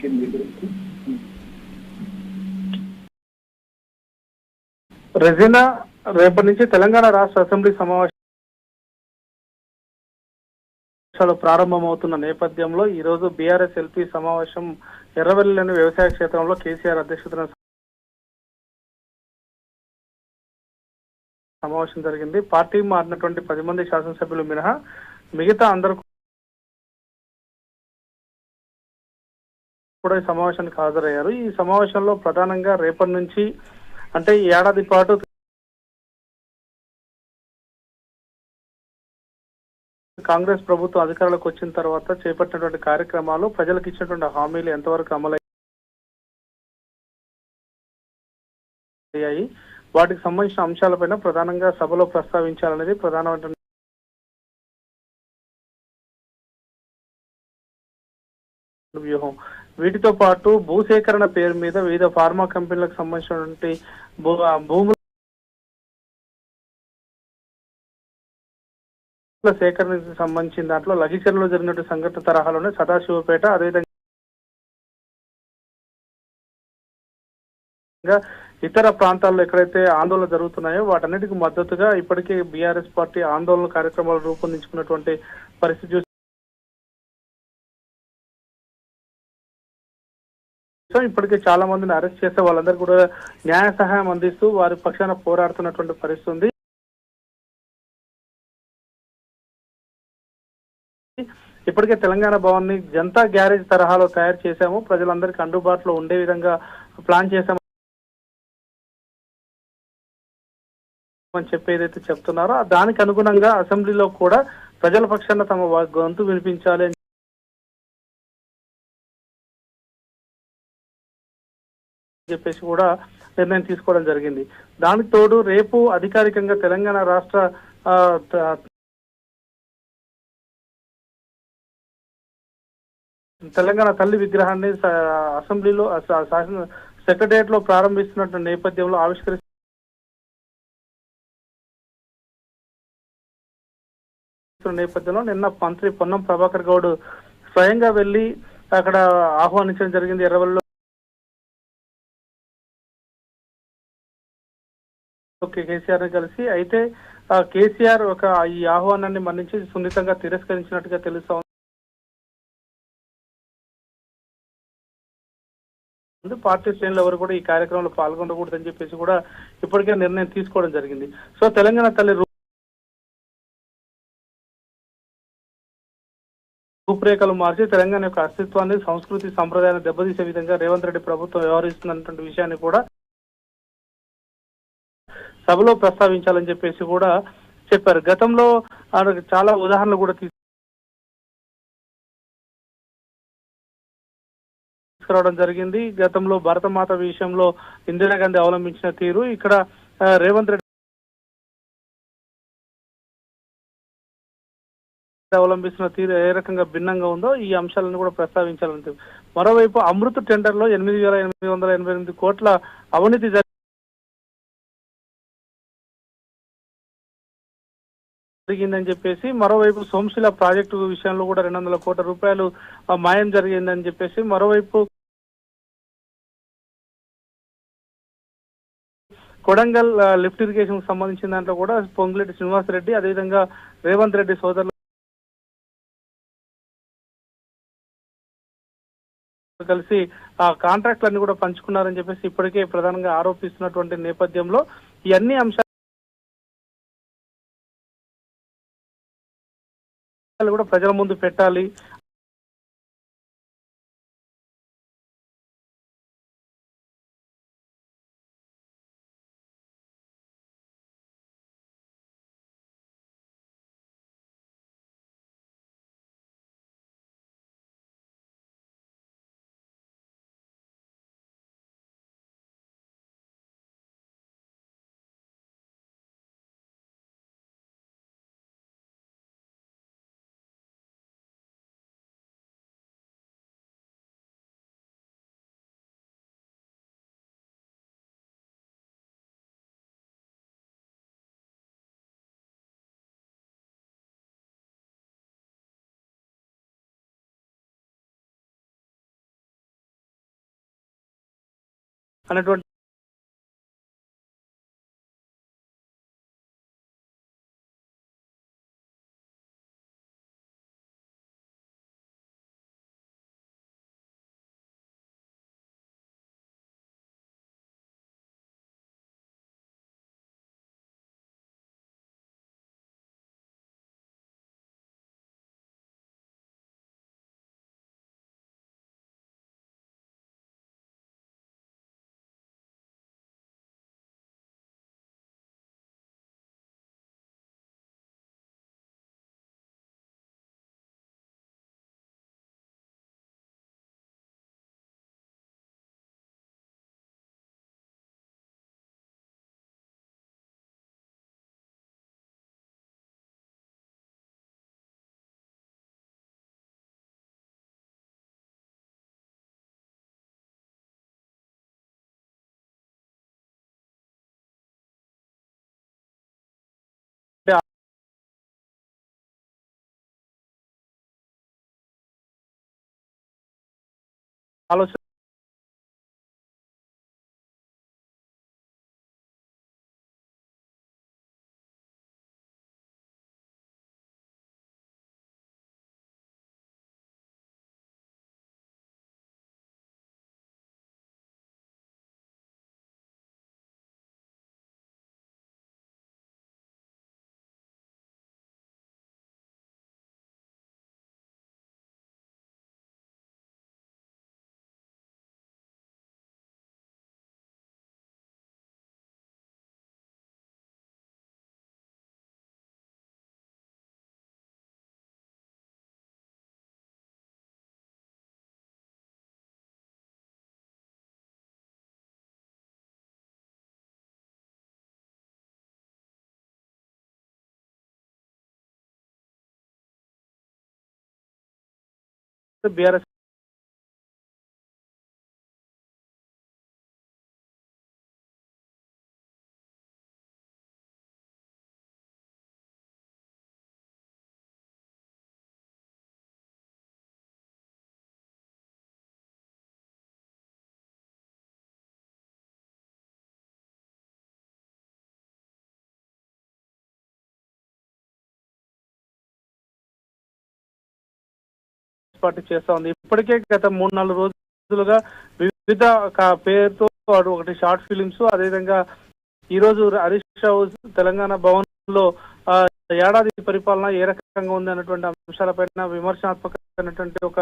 Chicken Regina రేపటి నుంచి తెలంగాణ రాష్ట్ర అసెంబ్లీ సమావేశాలు ప్రారంభమవుతున్న నేపథ్యంలో ఈ రోజు బీఆర్ఎస్ ఎల్పీ సమావేశం ఎర్రవెల్లిలోని వ్యవసాయ క్షేత్రంలో కేసీఆర్ అధ్యక్షతన సమావేశం జరిగింది. పార్టీ మారినటువంటి పది మంది శాసనసభ్యులు మినహా మిగతా అందరూ కూడా ఈ సమావేశానికి హాజరయ్యారు. ఈ సమావేశంలో ప్రధానంగా రేపటి నుంచి అంటే ఈ ఏడాది పాటు కాంగ్రెస్ ప్రభుత్వం అధికారంలోకి వచ్చిన తర్వాత చేపట్టినటువంటి కార్యక్రమాలు ప్రజలకు ఇచ్చినటువంటి హామీలు ఎంతవరకు అమలయ్యాయి వాటికి సంబంధించిన అంశాలపైన ప్రధానంగా సభలో ప్రస్తావించాలనేది ప్రధానమైన వ్యూహం. వీటితో పాటు భూసేకరణ పేరు మీద వివిధ ఫార్మా కంపెనీలకు సంబంధించినటువంటి భూ భూముల సేకరణకు సంబంధించిన దాంట్లో లగిచర్లో జరిగినటువంటి సంఘటన తరహాలోనే సదాశివపేట అదేవిధంగా ఇతర ప్రాంతాల్లో ఎక్కడైతే ఆందోళన జరుగుతున్నాయో వాటన్నిటికీ మద్దతుగా ఇప్పటికే బీఆర్ఎస్ పార్టీ ఆందోళన కార్యక్రమాలు రూపొందించుకున్నటువంటి పరిస్థితి సో ఇప్పటికే చాలా మందిని అరెస్ట్ చేస్తే వాళ్ళందరూ కూడా న్యాయ సహాయం అందిస్తూ వారి పక్షాన పోరాడుతున్నటువంటి పరిస్థితి ఉంది. ఇప్పటికే తెలంగాణ భవన్ని జనతా గ్యారేజ్ తరహాలో తయారు చేశాము. ప్రజలందరికీ అందుబాటులో ఉండే విధంగా ప్లాన్ చేశాము అని చెప్పి ఏదైతే చెప్తున్నారో దానికి అనుగుణంగా అసెంబ్లీలో కూడా ప్రజల పక్షాన తమ గొంతు వినిపించాలి చెప్పేసి కూడా నిర్ణయం తీసుకోవడం జరిగింది. దానికి తోడు రేపు అధికారికంగా తెలంగాణ రాష్ట్ర తెలంగాణ తల్లి విగ్రహాన్ని అసెంబ్లీలో శాసన సెక్రటరియట్లో ప్రారంభిస్తున్న నేపథ్యంలో ఆవిష్కరిస్తున్న నేపథ్యంలో నిన్న మంత్రి పొన్నం ప్రభాకర్ గౌడ్ స్వయంగా వెళ్ళి అక్కడ ఆహ్వానించడం జరిగింది. ఎర్రవల్లిలో కేసీఆర్ని కలిసి అయితే ఆ, కేసీఆర్ ఒక ఈ ఆహ్వానాన్ని మన్నించి సున్నితంగా తిరస్కరించినట్టుగా తెలుస్తా ఉంది. పార్టీ శ్రేణులు ఎవరు కూడా ఈ కార్యక్రమంలో పాల్గొనకూడదని చెప్పేసి కూడా ఇప్పటికే నిర్ణయం తీసుకోవడం జరిగింది. సో తెలంగాణ తల్లి రూ- రూపురేఖలు మార్చి తెలంగాణ యొక్క అస్తిత్వాన్ని సంస్కృతి సంప్రదాయాన్ని దెబ్బతీసే విధంగా రేవంత్ రెడ్డి ప్రభుత్వం వ్యవహరిస్తున్నటువంటి విషయాన్ని కూడా సభలో ప్రస్తావించాలని చెప్పేసి కూడా చెప్పారు. గతంలో ఆయన చాలా ఉదాహరణలు కూడా తీసుకురావడం జరిగింది. గతంలో భరతమాత విషయంలో ఇందిరాగాంధీ అవలంబించిన తీరు. ఇక్కడ రేవంత్ రెడ్డి అవలంబిస్తున్న తీరు ఏ రకంగా భిన్నంగా ఉందో ఈ అంశాలను కూడా ప్రస్తావించాలని మరోవైపు అమృత్ టెండర్లో ఎనిమిది వేల ఎనిమిది వందల ఎనభై ఎనిమిది కోట్ల అవినీతి జరిగిందని చెప్పేసి మరోవైపు సోంశిల ప్రాజెక్టు విషయంలో కూడా రెండు వందల కోట్ల రూపాయలు మాయం జరిగిందని చెప్పేసి మరోవైపు కొడంగల్ లిఫ్ట్ ఇరిగేషన్ సంబంధించిన దాంట్లో కూడా పొంగులేటి శ్రీనివాస్ రెడ్డి అదేవిధంగా రేవంత్ రెడ్డి సోదరులు కలిసి ఆ కాంట్రాక్ట్లన్నీ కూడా పంచుకున్నారని చెప్పేసి ఇప్పటికే ప్రధానంగా ఆరోపిస్తున్నటువంటి నేపథ్యంలో ఈ అన్ని అంశాలు కూడా ప్రజల ముందు పెట్టాలి. అనేటువంటి আলোচনা బీఆర్ఎస్ ఏర్పాటు చేస్తా ఉంది. ఇప్పటికే గత మూడు నాలుగు రోజులుగా వివిధ పేరుతో వాడు ఒకటి షార్ట్ ఫిలిమ్స్ అదేవిధంగా ఈ రోజు హరీష్ రావు తెలంగాణ భవన్లో ఏడాది పరిపాలన ఏ రకంగా ఉంది అన్నటువంటి అంశాలపైన విమర్శనాత్మకమైనటువంటి ఒక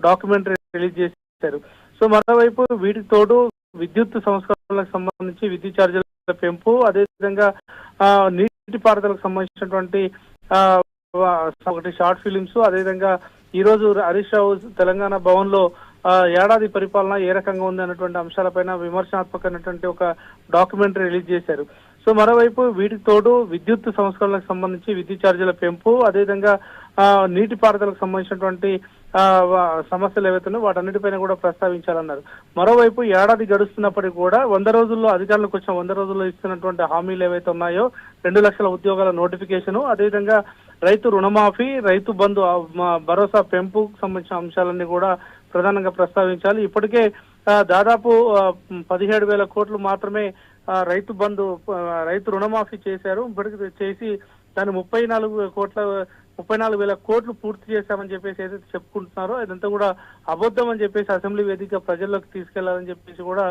డాక్యుమెంటరీ రిలీజ్ చేశారు. సో మరోవైపు వీటికి తోడు విద్యుత్ సంస్కరణలకు సంబంధించి విద్యుత్ ఛార్జీల పెంపు అదేవిధంగా ఆ, నీటిపారుదలకు సంబంధించినటువంటి ఒకటి షార్ట్ ఫిలిమ్స్ అదేవిధంగా ఈ రోజు హరీష్ రావు తెలంగాణ భవన్లో ఏడాది పరిపాలన ఏ రకంగా ఉంది అన్నటువంటి అంశాలపైన విమర్శనాత్మకమైనటువంటి ఒక డాక్యుమెంటరీ రిలీజ్ చేశారు. సో మరోవైపు వీటికి తోడు విద్యుత్ సంస్కరణలకు సంబంధించి విద్యుత్ ఛార్జీల పెంపు అదేవిధంగా ఆ, నీటిపారుదలకు సంబంధించినటువంటి సమస్యలు ఏవైతున్నాయో వాటన్నిటిపైన కూడా ప్రస్తావించాలన్నారు. మరోవైపు ఏడాది గడుస్తున్నప్పటికీ కూడా వంద రోజుల్లో అధికారులకు వచ్చిన వంద రోజుల్లో ఇస్తున్నటువంటి హామీలు ఏవైతే ఉన్నాయో రెండు లక్షల ఉద్యోగాల నోటిఫికేషన్ అదేవిధంగా రైతు రుణమాఫీ రైతు బంధు భరోసా పెంపుకు సంబంధించిన అంశాలన్నీ కూడా ప్రధానంగా ప్రస్తావించాలి. ఇప్పటికే దాదాపు పదిహేడు వేల కోట్లు మాత్రమే రైతు బంధు రైతు రుణమాఫీ చేశారు. ఇప్పటికి చేసి దాన్ని ముప్పై నాలుగు కోట్ల ముప్పై నాలుగు వేల కోట్లు పూర్తి చేశామని చెప్పేసి ఏదైతే చెప్పుకుంటున్నారో ఇదంతా కూడా అబద్ధం అని చెప్పేసి అసెంబ్లీ వేదిక ప్రజల్లోకి తీసుకెళ్ళాలని చెప్పేసి కూడా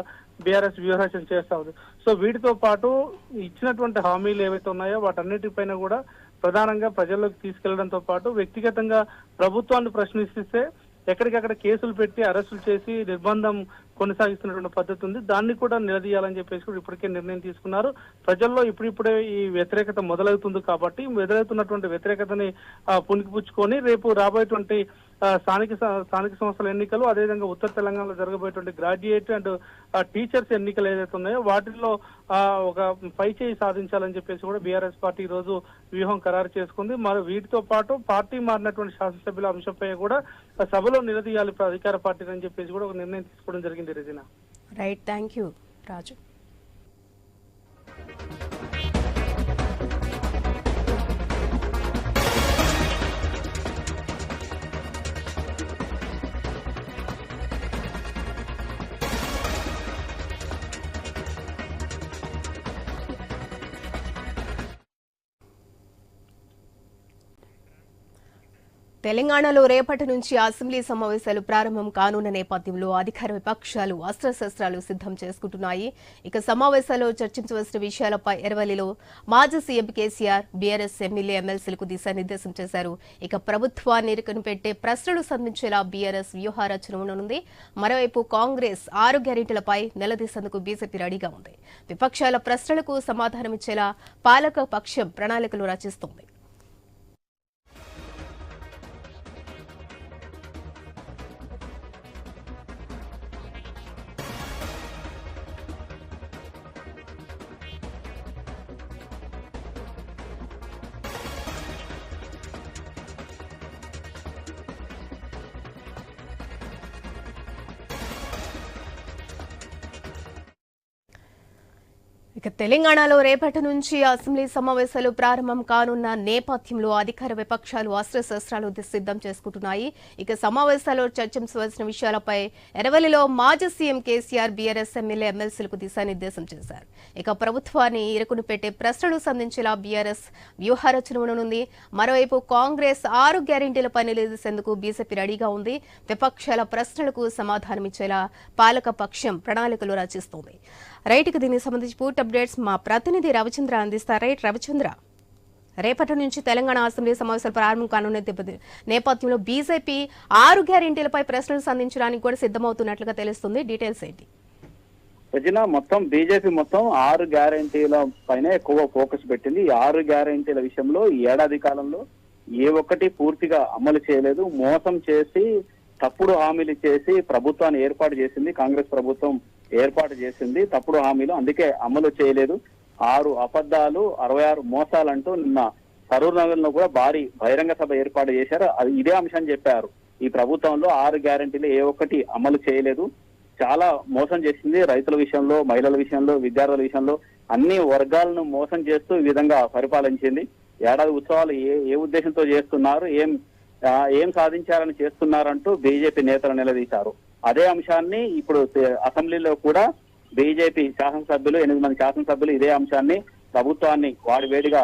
బీఆర్ఎస్ వ్యూహరచన చేస్తా ఉంది. సో వీటితో పాటు ఇచ్చినటువంటి హామీలు ఏవైతే ఉన్నాయో వాటన్నిటిపైన కూడా ప్రధానంగా ప్రజల్లోకి తీసుకెళ్ళడంతో పాటు వ్యక్తిగతంగా ప్రభుత్వాన్ని ప్రశ్నిస్తే ఎక్కడికక్కడ కేసులు పెట్టి అరెస్టులు చేసి నిర్బంధం కొనసాగిస్తున్నటువంటి పద్ధతి ఉంది. దాన్ని కూడా నిలదీయాలని చెప్పేసి కూడా ఇప్పటికే నిర్ణయం తీసుకున్నారు. ప్రజల్లో ఇప్పుడిప్పుడే ఈ వ్యతిరేకత మొదలవుతుంది కాబట్టి మొదలవుతున్నటువంటి వ్యతిరేకతని పుణికిపుచ్చుకొని రేపు రాబోయేటువంటి స్థానిక స్థానిక సంస్థల ఎన్నికలు అదేవిధంగా ఉత్తర తెలంగాణలో జరగబోయేటువంటి గ్రాడ్యుయేట్ అండ్ టీచర్స్ ఎన్నికలు ఏదైతే ఉన్నాయో వాటిల్లో ఒక పై చేయి సాధించాలని చెప్పేసి కూడా బీఆర్ఎస్ పార్టీ ఈ రోజు వ్యూహం ఖరారు చేసుకుంది. మరి వీటితో పాటు పార్టీ మారినటువంటి శాసనసభ్యుల అంశంపై కూడా సభలో నిలదీయాలి అధికార పార్టీ అని చెప్పేసి కూడా ఒక నిర్ణయం తీసుకోవడం జరిగింది Regina. Right thank you Raju. తెలంగాణలో రేపటి నుంచి అసెంబ్లీ సమావేశాలు ప్రారంభం కానున్న నేపథ్యంలో అధికార విపక్షాలు అస్త్రశస్త్రాలు సిద్ధం చేసుకుంటున్నాయి. ఇక సమావేశాల్లో చర్చించవలసిన విషయాలపై ఎరవలిలో మాజీ సీఎం కేసీఆర్ బీఆర్ఎస్ ఎమ్మెల్యే ఎమ్మెల్సీలకు దిశానిర్దేశం చేశారు. ఇక ప్రభుత్వాన్ని ఇరుకను పెట్టే ప్రశ్నలు సంధించేలా బీఆర్ఎస్ వ్యూహారచన ఉండనుంది. మరోవైపు కాంగ్రెస్ ఆరు గ్యారెంటీలపై నిలదీసేందుకు బీజేపీ రెడీగా ఉంది. విపక్షాల ప్రశ్నలకు సమాధానమిచ్చేలా పాలక పక్షం ప్రణాళికలు రచిస్తోంది. ఇక తెలంగాణలో రేపటి నుంచి అసెంబ్లీ సమావేశాలు ప్రారంభం కానున్న నేపథ్యంలో అధికార విపక్షాలు అస్త్రశస్త్రాలు సిద్ధం చేసుకుంటున్నాయి. ఇక సమావేశాల్లో చర్చించవలసిన విషయాలపై ఎరవలిలో మాజీ సీఎం కేసీఆర్ బీఆర్ఎస్ ఎమ్మెల్యే ఎమ్మెల్సీలకు దిశానిర్దేశం చేశారు. ఇక ప్రభుత్వాన్ని ఇరుకును పెట్టే ప్రశ్నలు సంధించేలా బీఆర్ఎస్ వ్యూహారచన ఉండనుంది మరోవైపు కాంగ్రెస్ ఆరు గ్యారెంటీలపై నిలదీసేందుకు బీజేపీ రెడీగా ఉంది. విపక్షాల ప్రశ్నలకు సమాధానమిచ్చేలా పాలక పక్షం ప్రణాళికలు రచిస్తోంది. రైట్కి దీనికి సంబంధించి పూర్తి అప్డేట్స్ మా ప్రతినిధి రవిచంద్ర అందిస్తారు? రైట్ రవిచంద్ర. రేపటి నుంచి తెలంగాణ అసెంబ్లీ సమావేశాలు ప్రారంభం కానున్న నేపథ్యంలో బీజేపీ ఆరు గ్యారెంటీలపై ప్రశ్నలు సంధించడానికి కూడా సిద్ధమవుతున్నట్లుగా తెలుస్తుంది. డీటెయిల్స్ ఏంటి? రజన మొత్తం బీజేపీ మొత్తం ఆరు గ్యారంటీల పైన ఎక్కువ ఫోకస్ పెట్టింది. ఈ ఆరు గ్యారంటీల విషయంలో ఈ ఏడాది కాలంలో ఏ ఒక్కటి పూర్తిగా అమలు చేయలేదు. మోసం చేసి తప్పుడు హామీలు చేసి ప్రభుత్వాన్ని ఏర్పాటు చేసింది కాంగ్రెస్ ప్రభుత్వం. ఏర్పాటు చేసింది. తప్పుడు హామీలు అందుకే అమలు చేయలేదు. ఆరు అబద్ధాలు అరవై ఆరు మోసాలంటూ నిన్న సరూర్ నగర్లో కూడా భారీ బహిరంగ సభ ఏర్పాటు చేశారు. అది ఇదే అంశాన్ని చెప్పారు. ఈ ప్రభుత్వంలో ఆరు గ్యారంటీలు ఏ ఒక్కటి అమలు చేయలేదు. చాలా మోసం చేసింది రైతుల విషయంలో మహిళల విషయంలో విద్యార్థుల విషయంలో అన్ని వర్గాలను మోసం చేస్తూ ఈ విధంగా పరిపాలించింది. ఏడాది ఉత్సవాలు ఏ ఏ ఉద్దేశంతో చేస్తున్నారు ఏం ఏం సాధించారని చేస్తున్నారంటూ బీజేపీ నేతలు నిలదీశారు. అదే అంశాన్ని ఇప్పుడు అసెంబ్లీలో కూడా బీజేపీ శాసనసభ్యులు ఎనిమిది మంది శాసనసభ్యులు ఇదే అంశాన్ని ప్రభుత్వాన్ని వాడి వేడిగా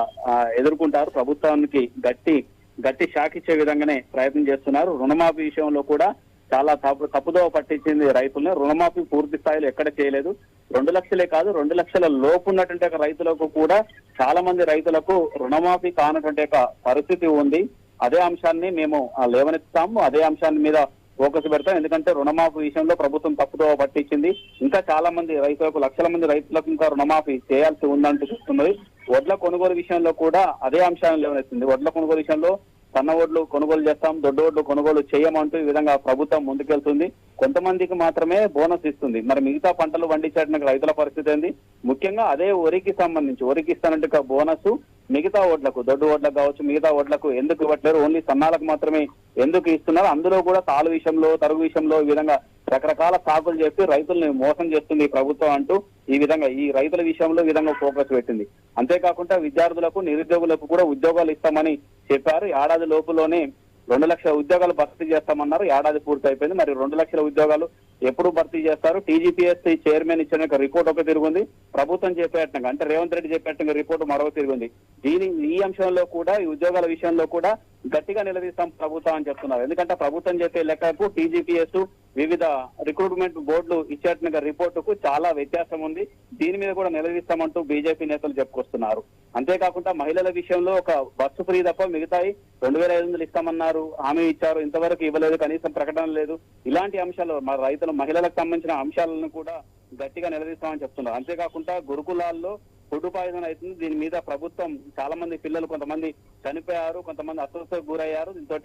ఎదుర్కొంటారు. ప్రభుత్వానికి గట్టి గట్టి షాక్ ఇచ్చే విధంగానే ప్రయత్నం చేస్తున్నారు. రుణమాఫీ విషయంలో కూడా చాలా తప్పు తప్పుదోవ పట్టించింది రైతుల్ని. రుణమాఫీ పూర్తి స్థాయిలో ఎక్కడ చేయలేదు. రెండు లక్షలే కాదు రెండు లక్షల లోపు ఉన్నటువంటి ఒక రైతులకు కూడా చాలా మంది రైతులకు రుణమాఫీ కానటువంటి ఒక పరిస్థితి ఉంది. అదే అంశాన్ని మేము లేవనెత్తాము అదే అంశాన్ని మీద ఫోకస్ పెడతాం. ఎందుకంటే రుణమాఫీ విషయంలో ప్రభుత్వం తప్పుదోవ పట్టించింది. ఇంకా చాలా మంది రైతులకు లక్షల మంది రైతులకు ఇంకా రుణమాఫీ చేయాల్సి ఉందంటూ చెప్తున్నది. వడ్ల కొనుగోలు విషయంలో కూడా అదే అంశాన్ని లేవనెత్తింది. వడ్ల కొనుగోలు విషయంలో సన్న ఓడ్లు కొనుగోలు చేస్తాం దొడ్డు ఓడ్లు కొనుగోలు చేయమంటూ ఈ విధంగా ప్రభుత్వం ముందుకెళ్తుంది. కొంతమందికి మాత్రమే బోనస్ ఇస్తుంది. మరి మిగతా పంటలు పండించడానికి రైతుల పరిస్థితి ఏంది? ముఖ్యంగా అదే వరికి సంబంధించి వరికి ఇస్తానంటే బోనస్ మిగతా ఓట్లకు దొడ్డు ఓట్లకు కావచ్చు మిగతా ఓట్లకు ఎందుకు ఇవ్వట్లేరు? ఓన్లీ సన్నాలకు మాత్రమే ఎందుకు ఇస్తున్నారు? అందులో కూడా తాలు విషయంలో తరుగు విషయంలో ఈ విధంగా రకరకాల సాకులు చెప్పి రైతుల్ని మోసం చేస్తుంది ఈ ప్రభుత్వం అంటూ ఈ విధంగా ఈ రైతుల విషయంలో విధంగా ఫోకస్ పెట్టింది. అంతేకాకుండా విద్యార్థులకు నిరుద్యోగులకు కూడా ఉద్యోగాలు ఇస్తామని చెప్పారు. ఏడాది లోపులోనే రెండు లక్షల ఉద్యోగాలు భర్తీ చేస్తామన్నారు. ఏడాది పూర్తి అయిపోయింది. మరి రెండు లక్షల ఉద్యోగాలు ఎప్పుడు భర్తీ చేస్తారు? టీజీపీఎస్సీ చైర్మన్ ఇచ్చిన రిపోర్ట్ ఒక తిరుగుంది. ప్రభుత్వం చెప్పేట్టుగా అంటే రేవంత్ రెడ్డి చెప్పేట్టుగా రిపోర్ట్ మరొక తిరుగుంది. దీని ఈ అంశంలో కూడా ఈ ఉద్యోగాల విషయంలో కూడా గట్టిగా నిలదీస్తాం ప్రభుత్వం అని చెప్తున్నారు. ఎందుకంటే ప్రభుత్వం చెప్పే లెక్కకు టీజీపీఎస్ వివిధ రిక్రూట్మెంట్ బోర్డులు ఇచ్చేట్టుగా రిపోర్టుకు చాలా వ్యత్యాసం ఉంది. దీని మీద కూడా నిలదీస్తామంటూ బీజేపీ నేతలు చెప్పుకొస్తున్నారు. అంతేకాకుండా మహిళల విషయంలో ఒక బస్సు ఫ్రీ తప్ప మిగతాయి రెండు వేల ఐదు వందలు ఇస్తామన్నారు. హామీ ఇచ్చారు. ఇంతవరకు ఇవ్వలేదు. కనీసం ప్రకటన లేదు. ఇలాంటి అంశాలు మా రైతులు మహిళలకు సంబంధించిన అంశాలను కూడా గట్టిగా నిలదీస్తామని చెప్తున్నారు. అంతేకాకుండా గురుకులాల్లో ఫుడ్ పాయిజన్ అవుతుంది. దీని మీద ప్రభుత్వం చాలా మంది పిల్లలు కొంతమంది చనిపోయారు కొంతమంది అస్వస్థకు గురయ్యారు. దీంతో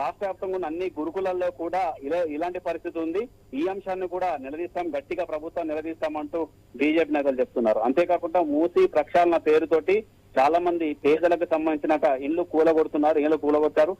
రాష్ట్ర వ్యాప్తంగా ఉన్న అన్ని గురుకులల్లో కూడా ఇలా ఇలాంటి పరిస్థితి ఉంది. ఈ అంశాన్ని కూడా నిలదీస్తాం. గట్టిగా ప్రభుత్వం నిలదీస్తామంటూ బీజేపీ నేతలు చెప్తున్నారు. అంతేకాకుండా మూసి ప్రక్షాళన పేరుతోటి చాలా మంది పేదలకు సంబంధించిన ఇల్లు కూలగొడుతున్నారు ఇల్లు కూలగొట్టారు.